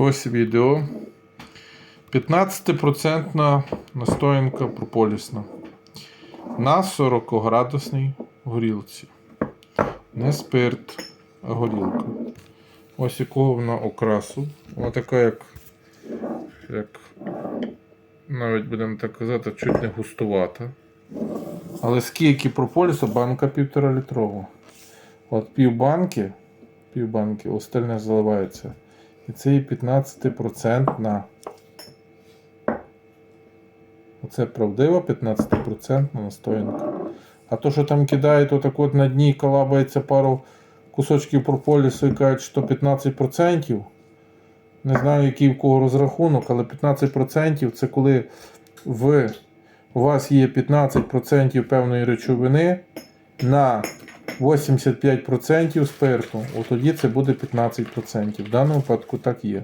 Ось відео. 15% настоянка прополісна. На 40-градусній горілці. Не спирт, а горілка. Ось якого вона окрасу. Вона така, як, як навіть будемо так казати, чуть не густувата. Але скільки прополісу, банка півтора літрова. От пів банки, пів банки, остальне заливається. І це є 15% на. Оце правдива 15% настоянка. А то, що там кидають, отак от на дні калабається пару кусочків прополісу і кажуть, що 15%. Не знаю, який в кого розрахунок, але 15% це коли в, у вас є 15% певної речовини на 85% спирту. От тоді це буде 15%. В даному випадку так є.